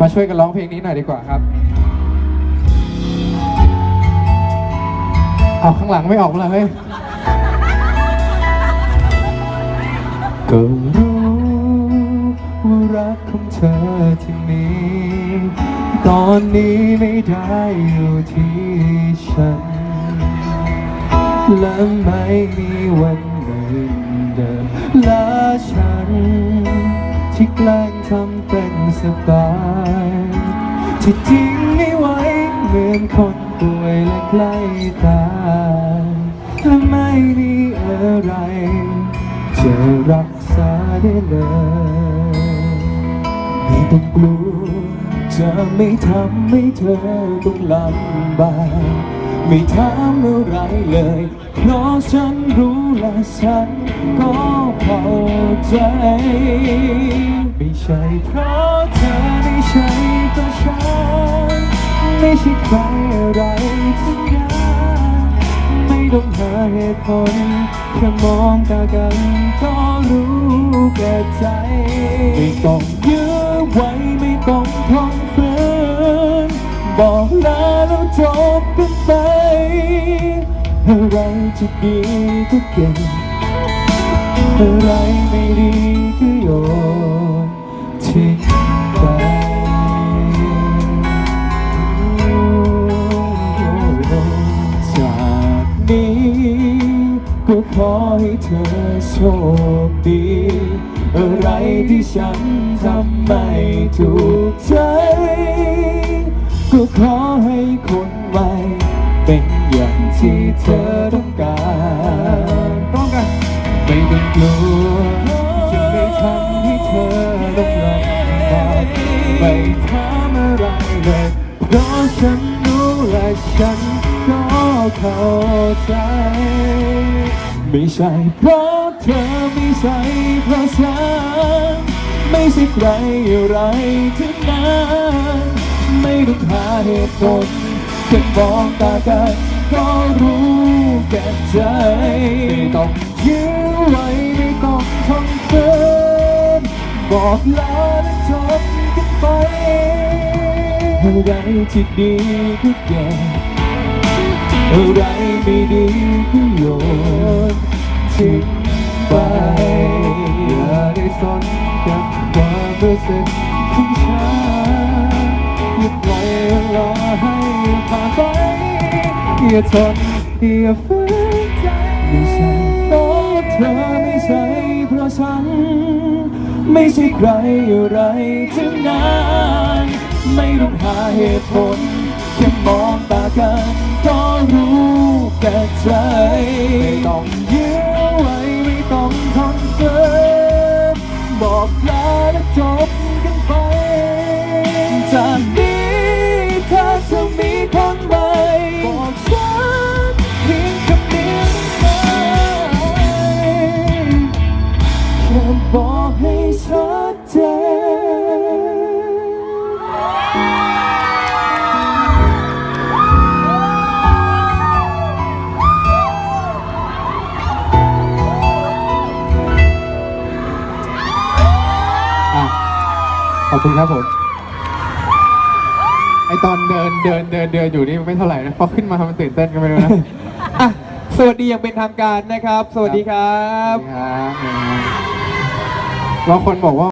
มาช่วยกันร้องเพลงนี้หน่อยดีกว่าครับเอาข้างหลังไม่ออกมาเลยก็รู้ว่ารักของเธอที่มีตอนนี้ไม่ได้อยู่ที่ฉัน และไม่มีวันเหมือนเดิมและฉัน ที่แกล้งทำเป็นสบายที่ทิ้งไม่ไหวเหมือนคนป่วยและใกล้ตายและไม่มีอะไรจะรักษาได้เลยไม่ต้องกลัวจะไม่ทำให้เธอต้องลำบาก ไม่ถามอะไรเลย เพราะฉันรู้และฉันก็เข้าใจ ไม่ใช่เพราะเธอไม่ใช่เพราะฉัน ไม่ใช่ใครอะไรทั้งนั้นไม่ต้องหาเหตุผลแค่มองตากันก็รู้แก่ใจ ไม่ต้องยื้อไว้ไม่ต้องท้องฝืนบอกลาแล้วจบกันไป อะไรจะดีก็เก่งอะไรไม่ดีก็โยนทิ้งไปจากนี้ก็ขอให้เธอโชคดี อะไรที่ฉันทำไม่ถูกใจ ก็ขอให้คนใหม่เป็น อย่างที่เธอต้องการต้องกันไม่ต้องกลัวจะไม่ทำให้เธอต้องลำบากไม่ถามอะไรเลยเพราะฉันรู้และฉันก็เข้าใจไม่ใช่เพราะเธอไม่ใช่เพราะฉันไม่ใช่ใครอะไรทั้งนั้นไม่ต้องหาเหตุผลแค่มองตากัน ก็รู้แก่ใจไม่ต้องยื้อไว้ไม่ต้องทนเกินบอกลาและจบกันไปอะไรที่ดีก็แก่อะไรไม่ดีก็โยนทิ้งไปอย่าได้สนกับความรู้สึกของฉันอย่าปล่อยเวลาให้ผ่านไป อย่าทนอย่าฝืนใจไม่ใช่เพราะเธอไม่ใช่เพราะฉัน ไม่ใช่ใครอะไรทั้งนั้นไม่ต้องหาเหตุผลแค่มองตากันก็รู้แก่ใจไม่ต้องยื้อไว้ไม่ต้องทนเกินบอกลาและจบกันไป ขอบคุณครับผม ไอตอนเดินเดินเดินเดินอยู่นี่ไม่เท่าไหร่นะพอขึ้นมามันตื่นเต้นกันไม่รู้นะอะสวัสดีอย่างเป็นทางการนะครับ สวัสดีครับ ครับบางคนบอกว่า